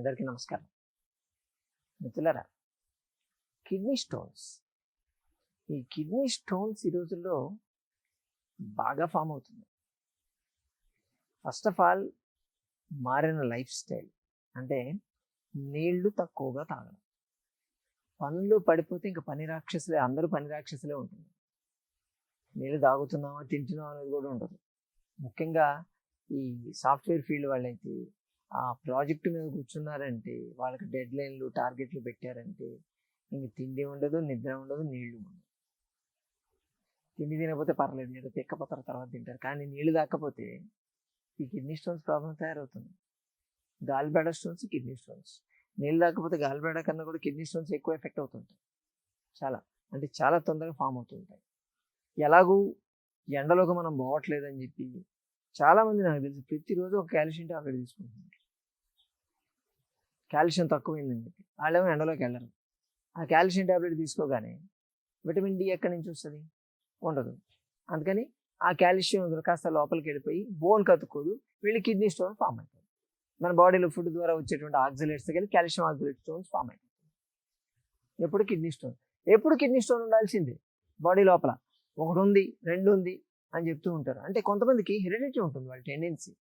అందరికీ నమస్కారం. మిత్రులరా కిడ్నీ స్టోన్స్. ఈ కిడ్నీ స్టోన్స్ ఈ రోజుల్లో బాగా ఫామ్ అవుతుంది. ఫస్ట్ ఆఫ్ ఆల్ మారిన లైఫ్ స్టైల్. అంటే నీళ్ళు తక్కువగా తాగడం. పనులు పడిపోతే ఇంకా పని రాక్షసులే అందరూ పని రాక్షసులే ఉంటుంది నీళ్ళు తాగుతున్నామా తింటున్నామా అనేది కూడా ఉండదు. ముఖ్యంగా ఈ సాఫ్ట్వేర్ ఫీల్డ్ వాళ్ళైతే ఆ ప్రాజెక్ట్ మీద కూర్చున్నారంటే వాళ్ళకి డెడ్ లైన్లు టార్గెట్లు పెట్టారంటే ఇంక తిండి ఉండదు నిద్ర ఉండదు నీళ్ళు ఉండదు తిండి తినకపోతే పర్లేదు ఏదో పిక్కపత్ర తర్వాత తింటారు. కానీ నీళ్ళు దాకపోతే ఈ కిడ్నీ స్టోన్స్ ప్రాబ్లం తయారవుతుంది. గాలిబేడ స్టోన్స్ కిడ్నీ స్టోన్స్. నీళ్ళు దాకపోతే గాలిబేడ కన్నా కూడా కిడ్నీ స్టోన్స్ ఎక్కువ ఎఫెక్ట్ అవుతుంటాయి. చాలా. అంటే చాలా తొందరగా ఫామ్ అవుతుంటాయి. ఎలాగూ ఎండలోకి మనం పోవట్లేదని చెప్పి చాలామంది నాకు తెలుసు. ప్రతిరోజు ఒక కాల్షియం టాబ్లెట్ తీసుకుంటున్నారు. కాల్షియం తక్కువైందని చెప్పి వాళ్ళేమో ఎండలోకి వెళ్ళరు. ఆ కాల్షియం టాబ్లెట్ తీసుకోగానే విటమిన్ డి ఎక్కడి నుంచి వస్తుంది? ఉండదు. అందుకని ఆ కాల్షియం కాస్త లోపలికి వెళ్ళిపోయి బోన్ కతుక్కోదు. వీళ్ళు కిడ్నీ స్టోన్ ఫామ్ అవుతుంది మన బాడీలో ఫుడ్ ద్వారా వచ్చేటువంటి ఆక్సిలేట్స్ వెళ్ళి కాల్షియం ఆక్సిలేట్ స్టోన్స్ ఫామ్ అవుతుంది ఎప్పుడు కిడ్నీ స్టోన్? ఎప్పుడు కిడ్నీ స్టోన్ ఉండాల్సిందే? బాడీ లోపల. ఒకటి ఉంది రెండు ఉంది అని చెప్తూ ఉంటారు. అంటే కొంతమందికి హెరిడిటీ ఉంటుంది వాళ్ళ టెండెన్సీ.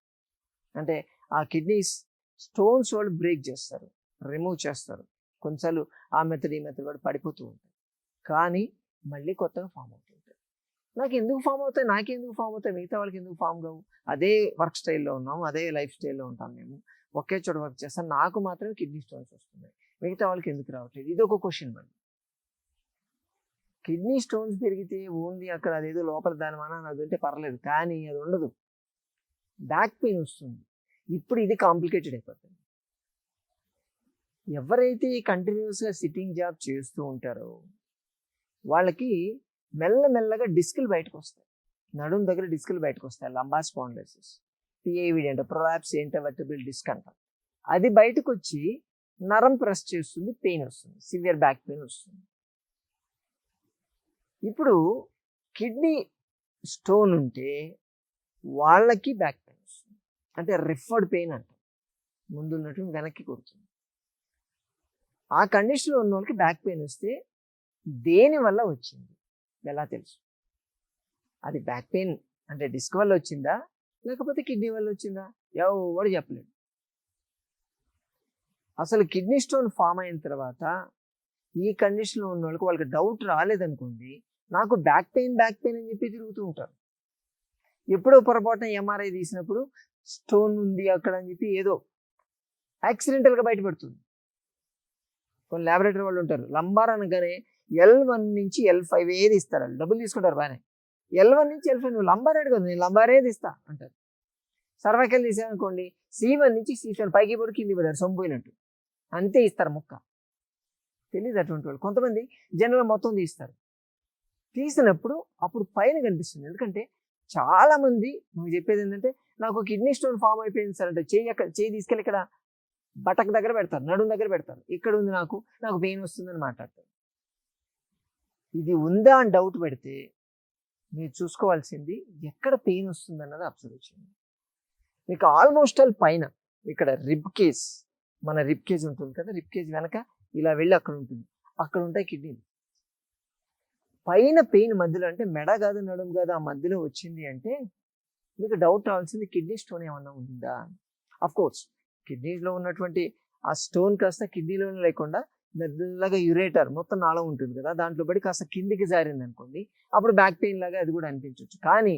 అంటే ఆ కిడ్నీస్ స్టోన్స్ వాళ్ళు బ్రేక్ చేస్తారు రిమూవ్ చేస్తారు. కొన్నిసార్లు ఆ మెథడ్ ఈ మెథడ్ కూడా పడిపోతూ ఉంటాయి కానీ మళ్ళీ కొత్తగా ఫామ్ అవుతుంటాయి నాకు ఎందుకు ఫామ్ అవుతాయి? నాకెందుకు ఫామ్ అవుతాయి? మిగతా వాళ్ళకి ఎందుకు ఫామ్ కావు? అదే వర్క్ స్టైల్లో ఉన్నాం అదే లైఫ్ స్టైల్లో ఉంటాం మేము. ఒకే చోట వర్క్ చేస్తాం. నాకు మాత్రమే కిడ్నీ స్టోన్స్ వస్తున్నాయి. మిగతా వాళ్ళకి ఎందుకు రావట్లేదు? ఇది ఒక క్వశ్చన్ మళ్ళీ కిడ్నీ స్టోన్స్ పెరిగితే ఓన్లీ అక్కడ అదేదో లోపల దాని మన అది ఉంటే పర్లేదు. కానీ అది ఉండదు. బ్యాక్ పెయిన్ వస్తుంది. ఇప్పుడు ఇది కాంప్లికేటెడ్ అయిపోతుంది. ఎవరైతే కంటిన్యూస్గా సిట్టింగ్ జాబ్ చేస్తూ ఉంటారో వాళ్ళకి మెల్లమెల్లగా డిస్కులు బయటకు వస్తాయి నడుం దగ్గర డిస్కులు బయటకు వస్తాయి లంబా స్పాండైసిస్ పిఏవిడి అంటే ప్రొలాప్స్ ఇంటర్వర్టబుల్ డిస్క్ అంటాం. అది బయటకు వచ్చి నరం ప్రెస్ చేస్తుంది పెయిన్ వస్తుంది సివియర్ బ్యాక్ పెయిన్ వస్తుంది. ఇప్పుడు కిడ్నీ స్టోన్ ఉంటే వాళ్ళకి బ్యాక్ అంటే రిఫర్డ్ పెయిన్ అంటాం. ముందు ఉన్నట్టు వెనక్కి కొడుతుంది. ఆ కండిషన్లో ఉన్న వాళ్ళకి బ్యాక్ పెయిన్ వస్తే దేని వల్ల వచ్చింది? ఎలా తెలుసు? అది బ్యాక్ పెయిన్ అంటే డిస్క్ వల్ల వచ్చిందా? లేకపోతే కిడ్నీ వల్ల వచ్చిందా? ఎవడు చెప్పలేడు. అసలు కిడ్నీ స్టోన్ ఫామ్ అయిన తర్వాత ఈ కండిషన్లో ఉన్న వాళ్ళకి వాళ్ళకి డౌట్ రాలేదనుకోండి నాకు బ్యాక్ పెయిన్ బ్యాక్ పెయిన్ అని చెప్పి తిరుగుతూ ఉంటారు. ఎప్పుడో పొరపాటున ఎంఆర్ఐ తీసినప్పుడు స్టోన్ ఉంది అక్కడ అని చెప్పి ఏదో యాక్సిడెంటల్గా బయటపడుతుంది. కొన్ని ల్యాబొరేటరీ వాళ్ళు ఉంటారు. లంబార్ అనగానే ఎల్ వన్ నుంచి ఎల్ ఫైవ్ ఏది ఇస్తారు వాళ్ళు? డబ్బులు తీసుకుంటారు బాగానే. ఎల్ వన్ నుంచి ఎల్ ఫైవ్ నువ్వు లంబార్ ఏడు కదా నేను లంబార్ ఏది ఇస్తా? అంటారు. సర్వైకల్ తీసామనుకోండి సి వన్ నుంచి సి సెవెన్ పైకి పడి కింది పడారు సొంపోయినట్టు అంతే ఇస్తారు ముక్క. తెలియదు అటువంటి వాళ్ళు. కొంతమంది జనరల్ మొత్తం తీస్తారు. తీసినప్పుడు అప్పుడు పైన కనిపిస్తుంది. ఎందుకంటే చాలామంది నువ్వు చెప్పేది ఏంటంటే నాకు కిడ్నీ స్టోన్ ఫామ్ అయిపోయింది సార్ అంటే చేయి అక్కడ చేయి తీసుకెళ్ళి ఇక్కడ బటక్ దగ్గర పెడతారు నడుం దగ్గర పెడతారు. ఇక్కడ ఉంది నాకు నాకు పెయిన్ వస్తుందని మాట్లాడతారు. ఇది ఉందా అని డౌట్ పెడితే మీరు చూసుకోవాల్సింది ఎక్కడ పెయిన్ వస్తుందన్నది అబ్జర్వ్ చేయండి మీకు ఆల్మోస్ట్ ఆల్ పైన ఇక్కడ రిబ్ కేజ్ మన రిబ్ కేజ్ ఉంటుంది కదా రిబ్ కేజ్ వెనక ఇలా వెళ్ళి అక్కడ ఉంటుంది. అక్కడ ఉంటాయి కిడ్నీలు పైన పెయిన్ మధ్యలో అంటే మెడ కాదు నడుము కాదు ఆ మధ్యలో వచ్చింది అంటే మీకు డౌట్ రావాల్సింది కిడ్నీ స్టోన్ ఏమన్నా ఉందా? అఫ్ కోర్స్ కిడ్నీలో ఉన్నటువంటి ఆ స్టోన్ కాస్త కిడ్నీలో లేకుండా మెల్లగా యురేటర్ మొత్తం నాళం ఉంటుంది కదా దాంట్లో పడి కాస్త కిందికి జారింది అనుకోండి అప్పుడు బ్యాక్ పెయిన్ లాగా అది కూడా అనిపించవచ్చు కానీ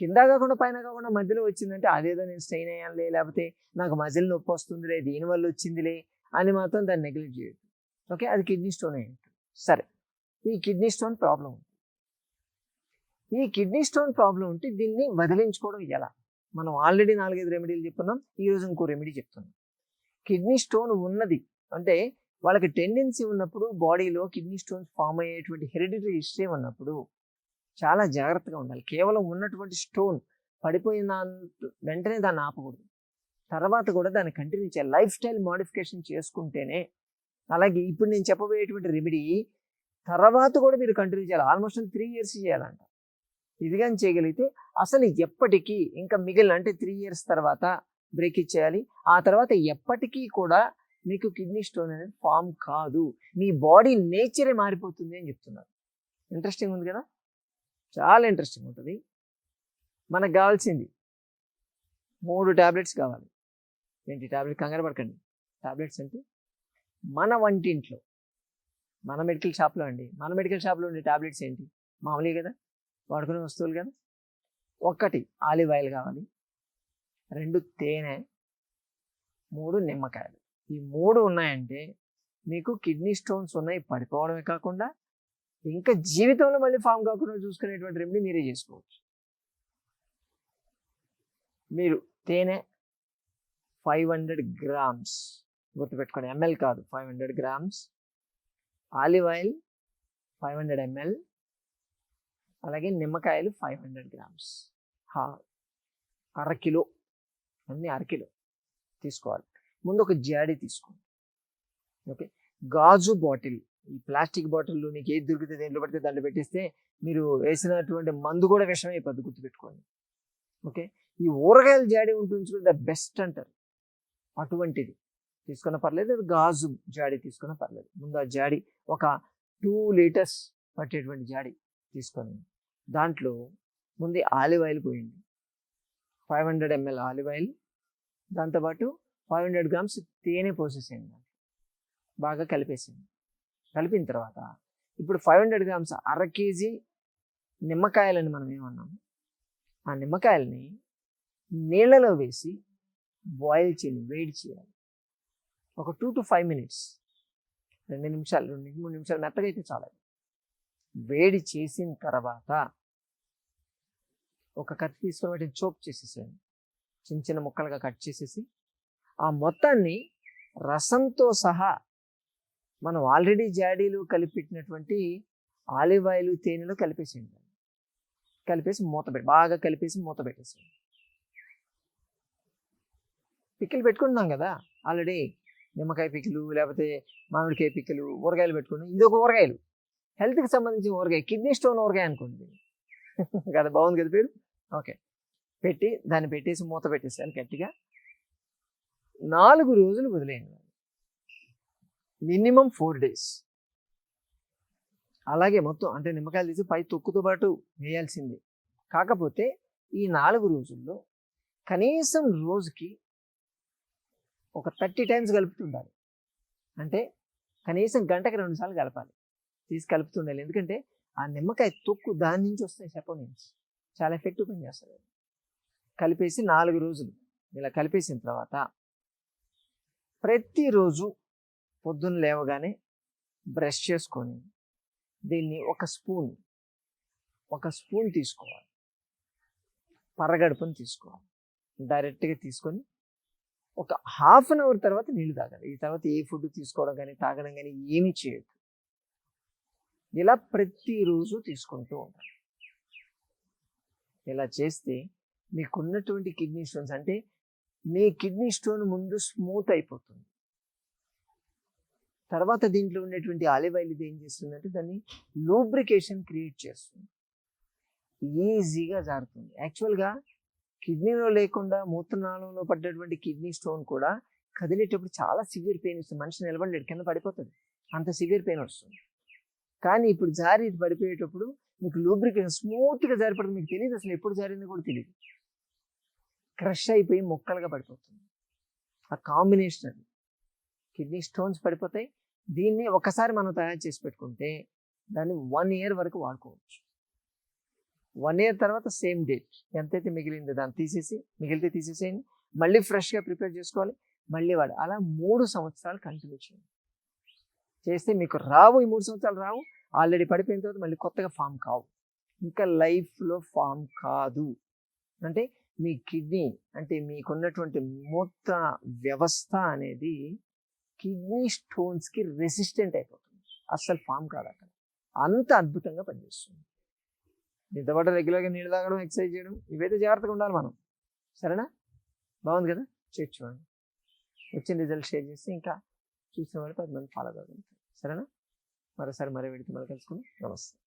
కింద కాకుండా పైన కాకుండా మధ్యలో వచ్చిందంటే అదేదో నేను స్ట్రెయిన్ అయ్యానులే లేకపోతే నాకు మజిల్ నొప్పి వస్తుందిలే దీనివల్ల వచ్చిందిలే అని మాత్రం దాన్ని నెగ్లెక్ట్ చేయొద్దు. ఓకే అది కిడ్నీ స్టోన్ అయ్యి సరే. ఈ కిడ్నీ స్టోన్ ప్రాబ్లం ఉంది ఈ కిడ్నీ స్టోన్ ప్రాబ్లం ఉంటే దీన్ని వదిలించుకోవడం ఎలా? మనం ఆల్రెడీ నాలుగైదు రెమెడీలు చెప్తున్నాం ఈ రోజు ఇంకో రెమెడీ చెప్తున్నాం. కిడ్నీ స్టోన్ ఉన్నది అంటే వాళ్ళకి టెండెన్సీ ఉన్నప్పుడు బాడీలో కిడ్నీ స్టోన్స్ ఫామ్ అయ్యేటువంటి హెరిడిటరీ హిస్టరీ ఉన్నప్పుడు చాలా జాగ్రత్తగా ఉండాలి. కేవలం ఉన్నటువంటి స్టోన్ పడిపోయిన వెంటనే దాన్ని ఆపకూడదు. తర్వాత కూడా దాన్ని కంటిన్యూ చేయాలి. లైఫ్ స్టైల్ మోడిఫికేషన్ చేసుకుంటేనే అలాగే ఇప్పుడు నేను చెప్పబోయేటువంటి రెమెడీ తర్వాత కూడా మీరు కంటిన్యూ చేయాలి. ఆల్మోస్ట్ త్రీ ఇయర్స్ చేయాలంట. ఇది కానీ చేయగలిగితే అసలు ఎప్పటికీ ఇంకా మిగిలిన అంటే త్రీ ఇయర్స్ తర్వాత బ్రేక్ ఇచ్చేయాలి. ఆ తర్వాత ఎప్పటికీ కూడా మీకు కిడ్నీ స్టోన్ అనేది ఫామ్ కాదు. మీ బాడీ నేచరే మారిపోతుంది అని చెప్తున్నారు. ఇంట్రెస్టింగ్ ఉంది కదా? చాలా ఇంట్రెస్టింగ్ ఉంటుంది. మనకు కావాల్సింది మూడు ట్యాబ్లెట్స్ కావాలి. ఏంటి ట్యాబ్లెట్ కంగారు పడకండి. ట్యాబ్లెట్స్ అంటే మన వంటింట్లో మన మెడికల్ షాప్లో అండి. మన మెడికల్ షాప్లో ఉండే ట్యాబ్లెట్స్ ఏంటి? మామూలే కదా? వాడుకునే వస్తువులు కదా ఒకటి ఆలివ్ ఆయిల్ కావాలి రెండు తేనె మూడు నిమ్మకాయలు. ఈ మూడు ఉన్నాయంటే మీకు కిడ్నీ స్టోన్స్ ఉన్నాయి పడిపోవడమే కాకుండా ఇంకా జీవితంలో మళ్ళీ ఫామ్ కాకుండా చూసుకునేటువంటి రెమెడీ మీరే చేసుకోవచ్చు. మీరు తేనె ఫైవ్ హండ్రెడ్ గ్రామ్స్ గుర్తుపెట్టుకోండి ఎంఎల్ కాదు five hundred grams olive oil five hundred ML అలాగే నిమ్మకాయలు ఫైవ్ హండ్రెడ్ గ్రామ్స్ అరకిలో అన్ని అరకిలో తీసుకోవాలి. ముందు ఒక జాడీ తీసుకోండి. ఓకే? గాజు బాటిల్. ఈ ప్లాస్టిక్ బాటిల్లో నీకు ఏది దొరికితే దేంట్లో పడితే దాంట్లో పెట్టేస్తే మీరు వేసినటువంటి మందు కూడా విషయం గుర్తు గుర్తుపెట్టుకోండి. ఓకే? ఈ ఊరగాయల జాడీ ఉంటుంది చూడండి ద బెస్ట్ అంటారు. అటువంటిది. తీసుకున్న పర్లేదు. గాజు జాడీ తీసుకున్న పర్లేదు. ముందు ఆ జాడీ ఒక టూ లీటర్స్ పట్టేటువంటి జాడీ తీసుకొని దాంట్లో ముందు ఆలివ్ ఆయిల్ పోయండి five hundred ML olive oil దాంతోపాటు ఫైవ్ హండ్రెడ్ గ్రామ్స్ తేనె పోసేసేయండి దాంట్లో. బాగా కలిపేసేయండి కలిపిన తర్వాత ఇప్పుడు ఫైవ్ హండ్రెడ్ గ్రామ్స్ అర కేజీ నిమ్మకాయలని మనం ఏమన్నాము ఆ నిమ్మకాయలని నీళ్ళలో వేసి బాయిల్ చేయండి వేడి చేయాలి. ఒక టూ టు ఫైవ్ మినిట్స్ రెండు నిమిషాలు రెండు మూడు నిమిషాలు మెత్తగా అయితే చాలా వేడి చేసిన తర్వాత ఒక కత్తి తీసుకొని వాటిని చోప్ చేసేసేయండి. చిన్న చిన్న ముక్కలుగా కట్ చేసేసి ఆ మొత్తాన్ని రసంతో సహా మనం ఆల్రెడీ జాడీలు కలిపెట్టినటువంటి ఆలివ్ ఆయిల్ తేనెలో కలిపేసేయండి. కలిపేసి మూత పెట్టి బాగా కలిపేసి మూత పెట్టేసేయండి. పిక్కలు పెట్టుకుంటున్నాం కదా ఆల్రెడీ నిమ్మకాయ పిక్కలు లేకపోతే మామిడికాయ పిక్కలు ఊరగాయలు పెట్టుకుని ఇది ఒక ఊరగాయలు. హెల్త్కి సంబంధించిన ఊరగాయ కిడ్నీ స్టోన్ ఊరగాయ అనుకోండి. కదా బాగుంది కదా పేరు? ఓకే. పెట్టి దాన్ని పెట్టేసి మూత పెట్టేసాను గట్టిగా. నాలుగు రోజులు వదిలేయండి. Minimum four days. అలాగే మొత్తం అంటే నిమ్మకాయలు తీసి పై తొక్కుతో పాటు వేయాల్సిందే. కాకపోతే ఈ నాలుగు రోజుల్లో కనీసం రోజుకి ఒక థర్టీ టైమ్స్ కలుపుతుండాలి అంటే కనీసం గంటకి రెండు సార్లు కలపాలి. తీసి కలుపుతుండాలి ఎందుకంటే ఆ నిమ్మకాయ తొక్కు దాని నుంచి వస్తాయి సెపోనియన్స్ చాలా ఎఫెక్టివ్ పని చేస్తుంది కలిపేసి నాలుగు రోజులు. ఇలా కలిపేసిన తర్వాత ప్రతిరోజు పొద్దున్న లేవగానే బ్రష్ చేసుకొని దీన్ని ఒక స్పూన్ ఒక స్పూన్ తీసుకోవాలి. పరగడుపుని తీసుకోవాలి. డైరెక్ట్గా తీసుకొని ఒక హాఫ్ అన్ అవర్ తర్వాత నీళ్ళు తాగాలి. ఈ తర్వాత ఏ ఫుడ్ తీసుకోవడం కానీ తాగడం కానీ ఏమీ చేయొద్దు. ఇలా ప్రతిరోజు తీసుకుంటూ ఉంటారు. ఇలా చేస్తే మీకున్నటువంటి కిడ్నీ స్టోన్స్ అంటే మీ కిడ్నీ స్టోన్ ముందు స్మూత్ అయిపోతుంది. తర్వాత దీంట్లో ఉండేటువంటి ఆలివ్ ఆయిల్ ఇది ఏం చేస్తుందంటే దాన్ని లూబ్రికేషన్ క్రియేట్ చేస్తుంది. ఈజీగా జారుతుంది. యాక్చువల్గా కిడ్నీలో లేకుండా మూత్రనాళంలో పడ్డటువంటి కిడ్నీ స్టోన్ కూడా కదిలేటప్పుడు చాలా సివియర్ పెయిన్ వస్తుంది. మనిషి నిలబడలేడు కింద పడిపోతుంది అంత సివియర్ పెయిన్ వస్తుంది. కానీ ఇప్పుడు జారి పడిపోయేటప్పుడు మీకు లూబ్రికేషన్ స్మూత్గా జారిపడుతుంది మీకు తెలియదు అసలు ఎప్పుడు జారిందో కూడా తెలియదు. క్రష్ అయిపోయి మొక్కలుగా పడిపోతుంది. ఆ కాంబినేషన్ అది. కిడ్నీ స్టోన్స్ పడిపోతాయి. దీన్ని ఒకసారి మనం తయారు చేసి పెట్టుకుంటే దాన్ని వన్ ఇయర్ వరకు వాడుకోవచ్చు. వన్ ఇయర్ తర్వాత సేమ్ డేట్ ఎంతైతే మిగిలిందో దాన్ని తీసేసి మిగిలితే తీసేసేయండి. మళ్ళీ ఫ్రెష్గా ప్రిపేర్ చేసుకోవాలి. మళ్ళీ వాడు అలా మూడు సంవత్సరాలు కంటిన్యూ చేయండి. చేస్తే మీకు రావు ఈ మూడు సంవత్సరాలు రావు. ఆల్రెడీ పడిపోయిన తర్వాత మళ్ళీ కొత్తగా ఫామ్ కావు. ఇంకా లైఫ్లో ఫామ్ కాదు. అంటే మీ కిడ్నీ అంటే మీకున్నటువంటి మూత్ర వ్యవస్థ అనేది కిడ్నీ స్టోన్స్కి రెసిస్టెంట్ అయిపోతుంది. అస్సలు ఫామ్ కాదు అక్కడ. అంత అద్భుతంగా పనిచేస్తుంది. నిద్రపడ రెగ్యులర్గా నీళ్ళు తాగడం ఎక్సర్సైజ్ చేయడం ఇవైతే జాగ్రత్తగా ఉండాలి మనం. సరేనా? బాగుంది కదా? చేర్చుకోండి వచ్చిన రిజల్ట్ షేర్ చేస్తే ఇంకా చూసిన వాళ్ళు పది మంది ఫాలో కాగలుగుతారు సరేనా? మరోసారి మరో వీడికి మళ్ళీ కలుసుకుందాం. నమస్తే.